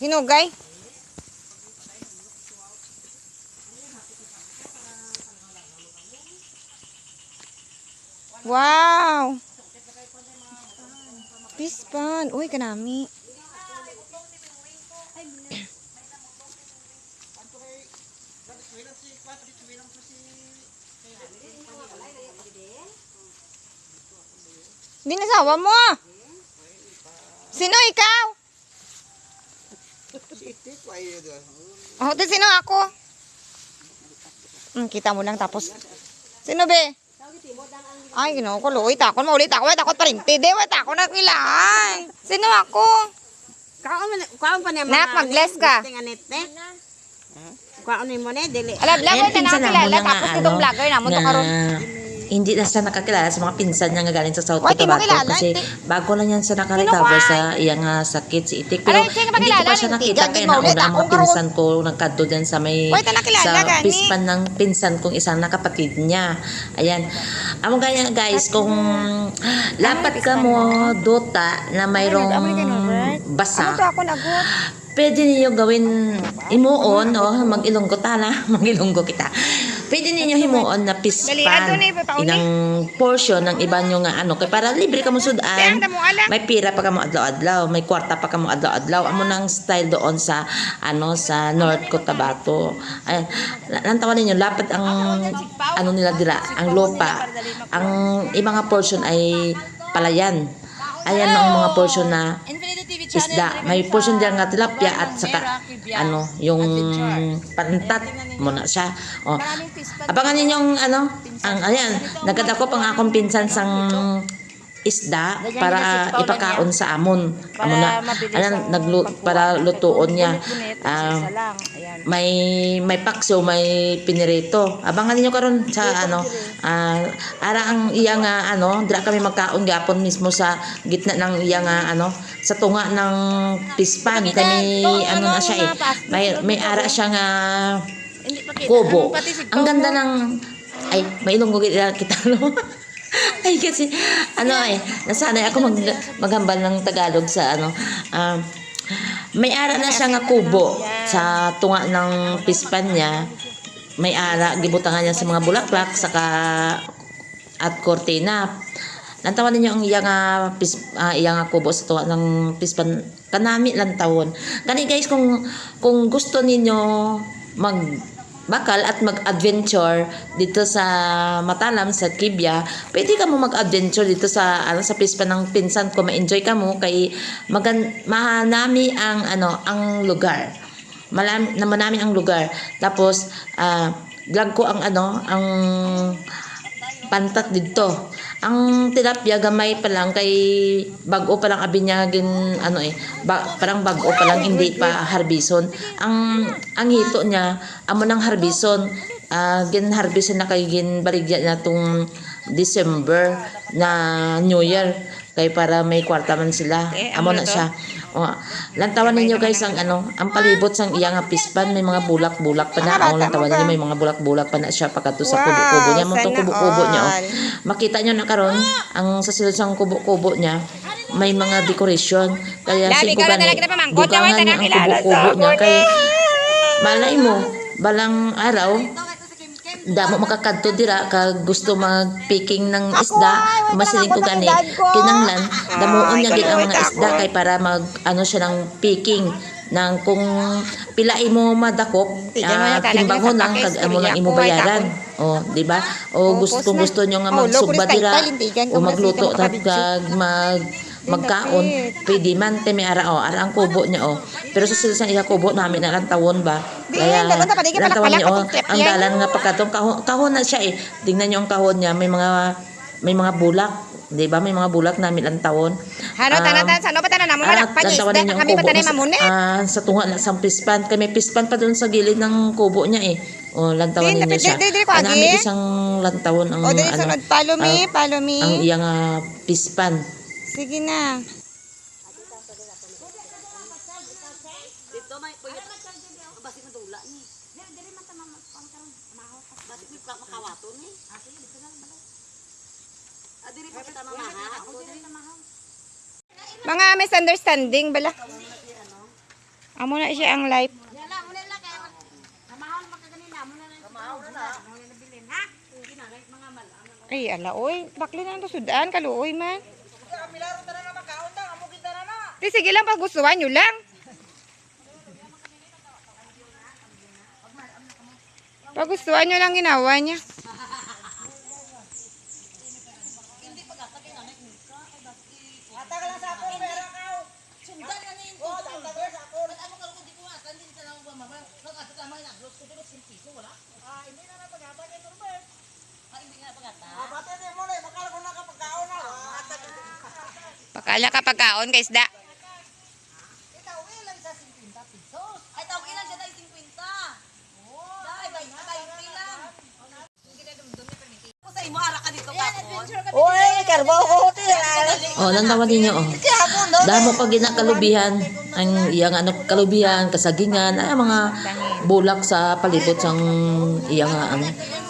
Hinugay? Wow! Pispan. Uy, kanami. Hindi nasawa mo. Sino ikaw? Oh, di sino ako? Hmm, kita mo lang tapos. Sino be? Ay, ginoo ko, luoy, takon mo ulit ako, takot pa rin. Tide, wait, ako na kilaan. Sino ako? Kaon pa niya Nak, mag-bless ka. Tinganit ne. Kaon ni mo ne dili. Alam, vlogger na na nga, tapos itong ano, vlogger na mo to karon. Hindi na siya nakakilala sa mga pinsan niya nga galing sa South Cotabato kasi bago lang yan siya nakarecover sa iyang ah, sakit si Itik pero Aray, hindi ko pa siya nakita. kaya nauna ang mga pinsan ko nagkadto din sa may sa pispan ng pinsan kong isang nakapatid niya. Ayan. Amo gaya guys kung lapat ka mo dota na mayroong Ano basa nagot? pwede ninyo gawin imuon o mag-ilonggo tala mag-ilonggo kita pwede ninyo himuon na pispan inang portion ng iba nyo nga ano. Kay para libre ka mo sudan. May pira pa ka mo adlaw-adlaw may kwarta pa ka mo adlaw-adlaw. Amo nang style doon sa ano sa North Cotabato. Ay nantawan ninyo lapat ang ano nila dira ang lupa. Ang ibang nga portion ay palayan. Ayan ang mga portion na isda. May portion diyan nga tilapia at saka ano, yung pantat mo na siya. O, abangan ninyong ano, ang ayan, nagkadako pang akong pinsan sang isda para ipakaon sa amon. Amo na. Ayan, naglu para lutuon niya. Ah, may may pakso, may pinirito. Abangan niyo karon sa ano, ah, ara ang iya nga ano, dira kami magkaon gapon mismo sa gitna ng iya nga ano, sa tunga ng pispan kami ano na siya eh. May may ara siya nga kubo. Ang ganda ng ay may ilonggo kita kita no. ay kasi ano eh nasanay ako mag maghambal ng Tagalog sa ano um, may ara na siya nga kubo sa tunga ng pispan niya may ara gibutangan niya sa mga bulaklak saka at kortina Lantawan ninyo ang iyang nga pis, ah, iyang nga kubo sa tuwa ng pispan kanami lang tawon. Kani guys kung kung gusto ninyo mag bakal at mag-adventure dito sa Matalam sa Kibya, pwede ka mo mag-adventure dito sa ano sa pispan ng pinsan ko, ma-enjoy ka mo kay magan mahanami ang ano ang lugar. Malami na manami ang lugar. Tapos ah vlog ko ang ano ang pantat dito. Ang tilapia gamay pa lang kay bago pa lang abi niya gin ano eh ba, parang bago pa lang hindi pa harbison. Ang ang hito niya amo ng harbison. Ah, gin harbison na kay gin baligya na tung December na New Year kay para may kwarta man sila. Amo na siya. O, lantawan ninyo guys ang ano, ang palibot sang iya nga pispan may mga bulak-bulak pa na. O, lantawan ninyo may mga bulak-bulak pa na siya pagkato sa Wow, kubo-kubo niya. Sana kubo-kubo niya. Oh. Makita nyo na karon ang sa silid sang kubo-kubo niya may mga decoration. Kaya ikaw na gani, naway, niya ang kubo-kubo sa niya. ako, Kay malay mo, balang araw, damo makakadto dira ka gusto mag-picking ng isda. masiling ko gani kinanglan. Damuon niya gid ang mga isda kay para mag ano siya ng picking. Nang kung pilai mo madakop mo uh, timbangon lang kag amo lang imo bayaran. oh di ba? O gusto kung gusto nyo nga Oh, magsugba dira o mo, magluto makabidyo. kag mag magkaon pwede man te may ara oh ara ang kubo niya oh pero sa sila sang iya kubo namin na lang tawon ba kaya pa, lang tawon niya oh atong trip ang dalan nga pagkatong kahon, kahon na siya eh tingnan niyo ang kahon niya may mga may mga bulak di ba may mga bulak namin ang tawon Hano, Um, tanan, tanan, sano ba tanan mo? Ah, Malakpan, lantawan isda, kami kubo pa tanan na sa- mamunit. ah, sa tunga na sa pispan. May pispan pa doon sa gilid ng kubo niya eh. O, lantawan dapat- siya. Ah, namin isang lantawan ang O, ano, follow me, ah, follow me. ang iyang ah, pispan. Sige na. Dito may puyat. Basi madula ni. Basi may pa makawato ni. Ah, diri pa kita mamaha. Mga misunderstanding bala. Amo na siya ang life. Yala, muna lang kaya. Kamahal makaganina, muna lang. Kamahal na. Muna na bilin, ha? Ay, ala, oy. Bakli na ito sudan, kaluoy man. Di, sige lang, pag gustuhan nyo lang. Pag gustuhan nyo lang ginawa niya. Pakala ka pagkaon kay isda. Ay, tawag ilan siya tayo 50. Dahil, bay, bay, lang. Ako sa imo, ara ka dito kapon. Uy, karbo ko ti. Oh, lantawan ninyo oh. Damo pag ginakalubihan ang iyang ano kalubihan, kasagingan, ay mga bulak sa palibot sang iyang ah, ano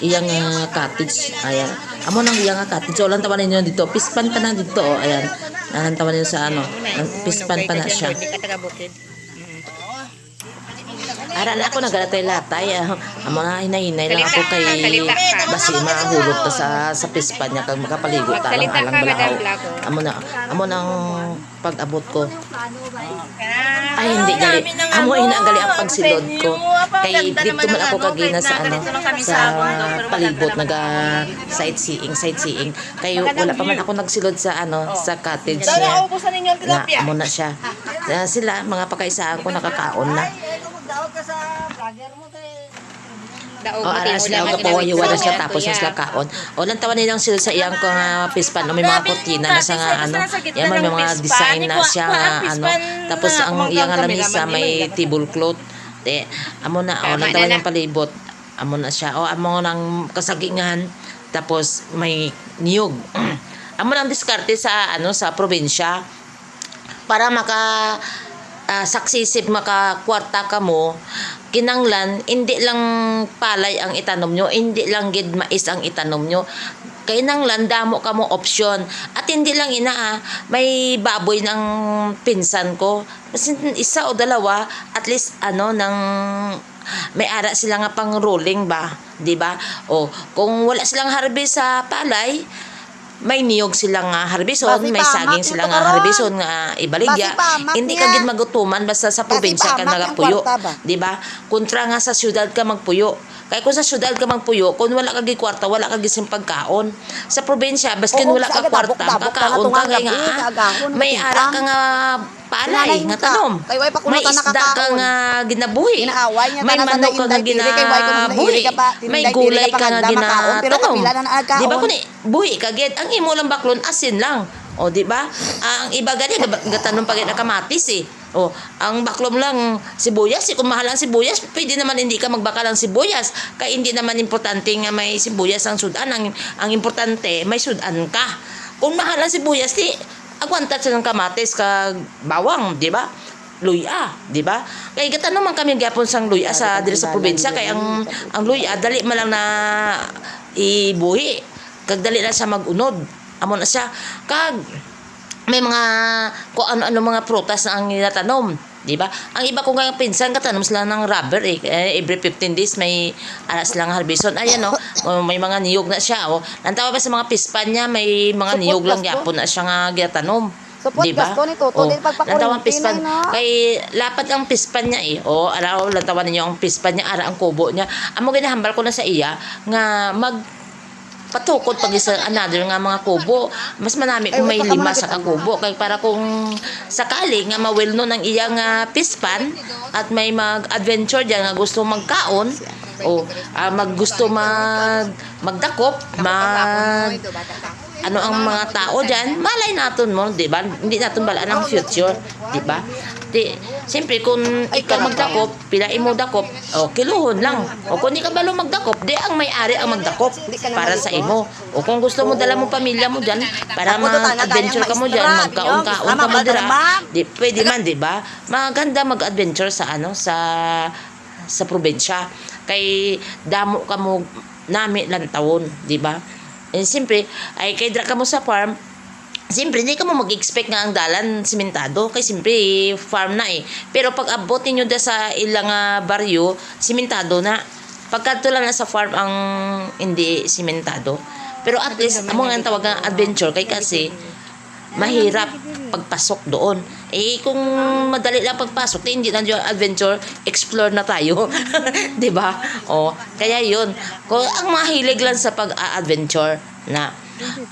iyang ah, cottage. Ayan. Amo nang iyang ah, cottage. So, lantawan ninyo dito. Pispan pa na dito oh. Ayan. Lantawan ninyo sa ano. Pispan pa na siya. Ara na ako nagalatay-latay. ah. Amo na hinahinay lang ako kay basi mahulot ta sa sa pispan niya kag makapaligo ta lang alang balahaw. Amo na amo nang pag-abot ko. Ay hindi gali. Amo ina gali ang pagsilod ko. Kay dito man ako kagina sa ano sa palibot naga sightseeing sightseeing. Kay wala pa man ako nagsilod sa ano sa cottage niya. Na amo na siya. Sila mga pakaisaan ko nakakaon na. Daot ka sa vlogger mo kay Daog O aras na ako pawayo na siya tapos sa kaon. O lang tawa nilang sila sa iyang ko nga pispan no may mga kortina na sa nga ano. Yan may mga design na siya nga ano. Tapos ang iyang nga lamisa may table cloth. Te, amo na o lang tawa niyang palibot. Amo na siya. O amo nang kasagingan. Tapos may niyog. amo nang diskarte sa ano sa probinsya para maka ah, saksisip makakwarta ka mo kinanglan hindi lang palay ang itanom nyo hindi lang gid mais ang itanom nyo. Kinanglan damo ka mo option at hindi lang ina ah, may baboy ng pinsan ko. Isa o dalawa at least ano ng may ara sila nga pang rolling ba di ba? O kung wala silang harvest sa palay may niyog silang nga harbison, may saging to nga harbison nga ibaligya. Hindi ka gid magutuman basta sa probinsya ka nagapuyo, di ba? Kontra nga sa syudad ka magpuyo. Kaya kung sa syudad ka magpuyo, kung wala ka gi kwarta, wala ka gising pagkaon. Sa probinsya, baskin wala ka kwarta, kakaon ka nga ah, may ara ka nga palay nga tanom. Kay way pa kuno May isda ka nga ginabuhi. Inaaway niya, May manok ka nga ginabuhi. nairi ka pa, May gulay ka nga ginatanom. kapila na naagkaon. Di ba kuni buhi ka gid ang imo lang baklon asin lang. O di ba? Ang iba gani gatanom pa gid na kamatis eh. O, ang baklom lang sibuyas, eh, kung mahal ang sibuyas, pwede naman hindi ka magbakal ng sibuyas. Kaya hindi naman importante nga may sibuyas ang sudan. Ang, ang importante, may sudan ka. Kung mahal ang sibuyas, di, agwantat sa ng kamatis kag bawang, di ba? luya, di ba? Kay gata naman kami gyapon sang luya sa diri sa probinsya kay ang ang luya dali man lang na ibuhi. Kag dali na siya magunod. Amo na siya kag may mga kung ano-ano mga prutas na ang nilatanom. Di ba? Ang iba ko nga pinsan, katanom sila ng rubber eh. Eh, Every 15 days may aras lang harbison. Ayan oh, oh, may mga niyog na siya oh. Nantawa pa sa mga pispan niya, may mga Supot niyog lang gyapon na siya nga gitanom. Supot Di ba? gasto ni Toto, di pagpakurinti Nantawang pispan. na, no? Kay lapat ang pispan niya eh. O, araw, lantawan ninyo ang pispan niya, ara ang kubo niya. Amo ginahambal ko na sa iya nga mag patukod pag isa another nga mga kubo mas manami kung may lima sa kakubo kay para kung sakali nga mawel no ng iyang nga pispan at may mag adventure diyan nga gusto magkaon o ah, mag gusto mag magdakop mag ano ang mga tao diyan, malay naton mo, di ba? Hindi naton bala ang future, di ba? Di, siyempre kung ikaw magdakop, pilain mo dakop, o kiluhon lang. O kung di ka balo magdakop, di ang may-ari ang magdakop para sa imo. O kung gusto mo dala mo pamilya mo diyan para mag-adventure ka mo diyan, magkaon-kaon ka mo dira. Di pwede man, di ba? Maganda mag-adventure sa ano sa sa probinsya. Kay damo ka mo nami lang taon, di ba? Eh, siyempre, ay kay dra ka mo sa farm, Siyempre, hindi ka mo mag-expect nga ang dalan simentado. Kay siyempre, farm na eh. Pero pag abot ninyo da sa ilang ah, baryo, simentado na. Pagka lang na sa farm ang hindi simentado. Pero at least, amo nga ang tawag nga adventure kay kasi mahirap pagpasok doon. Eh, kung madali lang pagpasok, eh, hindi na yung adventure, explore na tayo. 'Di ba? O, kaya yun. Kung ang mahilig lang sa pag-adventure na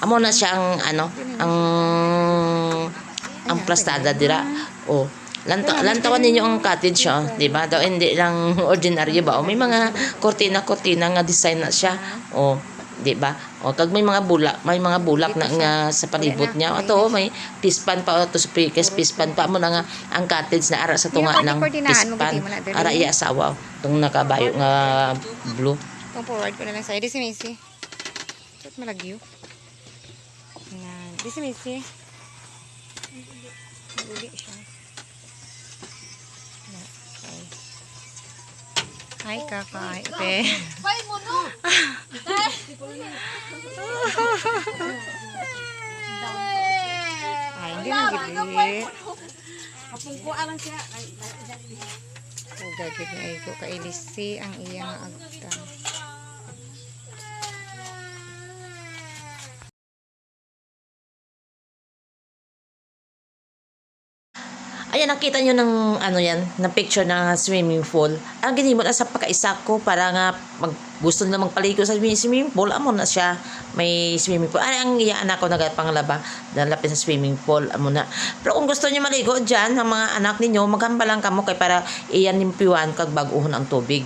amo na siyang ano, ang ang plastada dira. O, lanta, lantawan ninyo ang cottage siya, 'di ba? Daw hindi lang ordinaryo ba? O, may mga kortina-kortina nga design na siya. O, 'di ba? O kag may mga bulak, may mga bulak na nga sa palibot niya. Ato may pispan pa to sa pikes pispan pa mo na nga ang cottage na ara sa tunga ng pispan. Ara iya asawa tong nakabayo nga blue. Itong forward ko na lang sa'yo. Di si Missy. Malagyo? Si Missy. Naguli siya. Okay. Hi, kakay. Ate. Bay mo no. Ay, hindi na gili. Kapungkuan lang siya. Ay, Ugagid na ito. Kailisi ang iyang agta. Ayan, nakita nyo ng ano yan, na picture ng swimming pool. Ang ginimot na sa pagkaisa ko para nga mag, gusto nila magpaligo sa swimming- pool. Amo na siya, may swimming pool. Ay, ang iyaan ako nagapangalaba, dalapit sa swimming pool. Amo na. Pero kung gusto nyo maligo dyan, ang mga anak ninyo, maghamba lang kamo kay para iyan nimpiwan kag baguhon ang tubig.